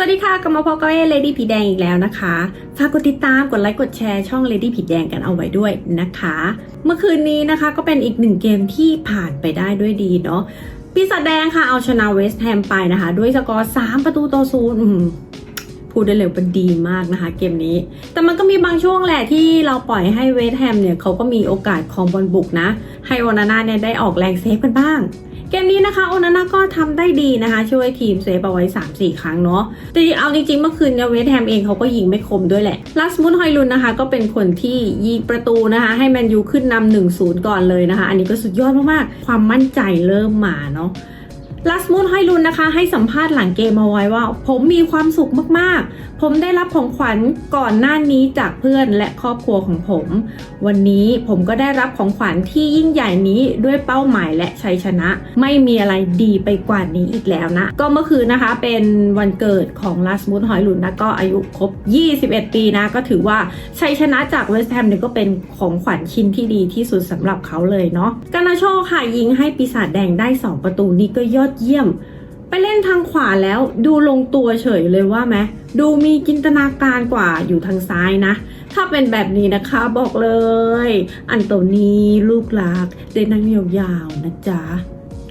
สวัสดีค่ะกลับมาพบกับเอเลดี้ผีแดงอีกแล้วนะคะ ฝากกดติดตาม กดไลค์ กดแชร์ช่องดดี้ผีแดงกันเอาไว้ด้วยนะคะ เมื่อคืนนี้นะคะก็เป็นอีกหนึ่งเกมที่ผ่านไปได้ด้วยดีเนาะปีศาจแดงค่ะเอาชนะเวสต์แฮมไปนะคะ ด้วยสกอร์ 3 ประตูต่อศูนย์ พูดได้เลยว่าดีมากนะคะเกมนี้ แต่มันก็มีบางช่วงแหละที่เราปล่อยให้เวสแฮมเนี่ยเขาก็มีโอกาสของบอลบุกนะ ให้โอนาน่าเนี่ยได้ออกแรงเซฟกันบ้าง เกมนี้นะคะโอนาน่าก็ทำได้ดีนะคะ ช่วยทีมเซฟเอาไว้ 3-4 ครั้งเนาะ แต่เอาจริงๆเมื่อคืนเนี่ยเวสแฮมเองเขาก็ยิงไม่คมด้วยแหละลัสมุนฮอยลุนนะคะ ก็เป็นคนที่ยิงประตูนะคะ ให้แมนยูขึ้นนำ1-0ก่อนเลยนะคะ อันนี้ก็สุดยอดมากๆความมั่นใจเริ่มมาเนาะ ลัสมูนไฮลุนนะคะ ให้สัมภาษณ์หลังเกมเอาไว้ว่า ผมมีความสุขมากๆ ผมได้รับของขวัญก่อนหน้านี้จากเพื่อนและครอบครัวของผม วันนี้ผมก็ได้รับของขวัญที่ยิ่งใหญ่นี้ด้วยเป้าหมายและชัยชนะ ไม่มีอะไรดีไปกว่านี้อีกแล้วนะ ก็เมื่อคืนนะคะเป็นวันเกิดของลัสมูนไฮลุนนะก็อายุครบ 21 ปีนะ ก็ถือว่าชัยชนะจากเวสต์แฮมเนี่ยก็เป็นของขวัญชิ้นที่ดีที่สุดสำหรับเขาเลยเนาะกานาโชค่ะยิงให้ปีศาจแดงได้ 2 ประตูนี่ก็ยอดเยี่ยม ไปเล่นทางขวาแล้วดูลงตัวเฉยเลยว่าไหมดูมีจินตนาการกว่าอยู่ทางซ้ายนะ ถ้าเป็นแบบนี้นะคะบอกเลย อันโตนีลูกหลักได้นั่งยาวๆนะจ๊ะ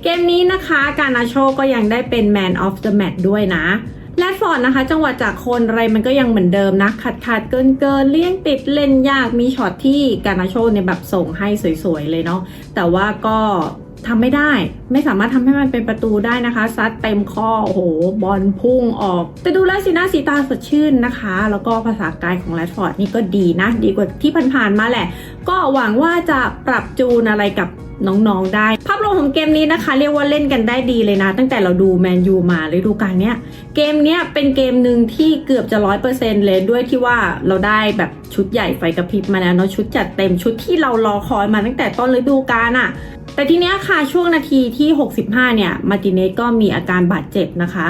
เกมนี้นะคะการนาโชก็ยังได้เป็น Man of the Match ด้วยนะแรดฟอร์ดนะคะ จังหวะจากคนอะไรมันก็ยังเหมือนเดิมนะขัดขัดเกินเกินเลี่ยงติดเล่นยากมีช็อตที่การนาโชเนี่ยแบบส่งให้สวยๆเลยเนาะแต่ว่าก็ ทำไม่ได้ ไม่สามารถทำให้มันเป็นประตูได้นะคะ ซัดเต็มข้อโอ้โห บอลพุ่งออก แต่ดูแล้วสีหน้าสีตาสดชื่นนะคะ แล้วก็ภาษากายของแรดฟอร์ดนี่ก็ดีนะ ดีกว่าที่ผ่านๆมาแหละ ก็หวังว่าจะปรับจูนอะไรกับ น้องๆได้ ภาพรวมของเกมนี้นะคะ เรียกว่าเล่นกันได้ดีเลยนะ ตั้งแต่เราดูแมนยูมาฤดูกาลเนี้ยเกมเนี้ยเป็นเกมหนึ่งที่เกือบจะร้อยเปอร์เซ็นต์เลยด้วยที่ว่าเราได้แบบชุดใหญ่ไฟกระพริบมาแล้วเนาะชุดจัดเต็มชุดที่เรารอคอยมาตั้งแต่ต้นฤดูกาลอะแต่ทีเนี้ยค่ะช่วงนาทีที่ 65 เนี่ย มาร์ติเนสก็มีอาการบาดเจ็บนะคะ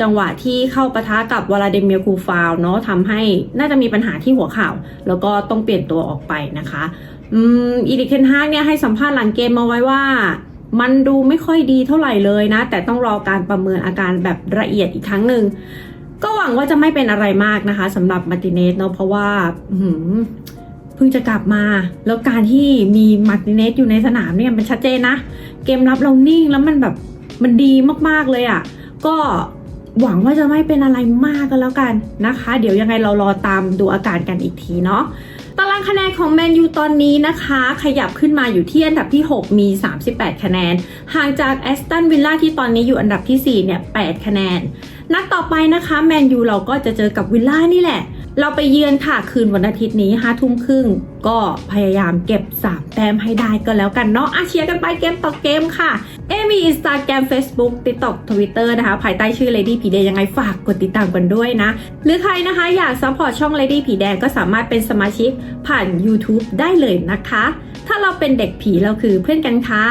จังหวะที่เข้าปะทะกับวลาดิเมียร์คูฟาวเนาะทำให้น่าจะมีปัญหาที่หัวเข่าแล้วก็ต้องเปลี่ยนตัวออกไปนะคะ อืมอีริกเคนฮากเนี่ยให้สัมภาษณ์หลังเกมมาไว้ว่า มันดูไม่ค่อยดีเท่าไหร่เลยนะ แต่ต้องรอการประเมินอาการแบบละเอียดอีกครั้งหนึ่งก็หวังว่าจะไม่เป็นอะไรมากนะคะสำหรับมาร์ติเนสเนาะเพราะว่าเพิ่งจะกลับมา แล้วการที่มีมาร์ติเนสอยู่ในสนามเนี่ยมันชัดเจนนะ เกมรับเรานิ่งแล้วมันแบบมันดีมากๆเลยอะ่ะ ก็ หวังว่าจะไม่เป็นอะไรมากก็แล้วกันนะคะ เดี๋ยวยังไงเรารอตามดูอาการกันอีกทีเนาะตารางคะแนนของแมนยูตอนนี้นะคะ ขยับขึ้นมาอยู่ที่อันดับที่ 6 มี 38 คะแนน ห่างจากแอสตันวิลล่าที่ตอนนี้อยู่อันดับที่ 4 เนี่ย 8 คะแนน นัดต่อไปนะคะแมนยูเราก็จะเจอกับวิลล่านี่แหละ เราไปเยือนค่ะคืนวันอาทิตย์นี้5ทุ่มครึ่งก็พยายามเก็บ 3 แต้มให้ได้ก็แล้วกันเนาะอาเชียกันไปเกมต่อเกมค่ะ เอมีอินสตาแกรม Facebook TikTok Twitter นะคะ ภายใต้ชื่อ Lady ผีแดงยังไงฝากกดติดตามกันด้วยนะ หรือใครนะคะอยากซัพพอร์ตช่อง Lady ผีแดงก็สามารถเป็นสมาชิกผ่าน YouTube ได้เลยนะคะ ถ้าเราเป็นเด็กผีเราคือเพื่อนกันค่ะ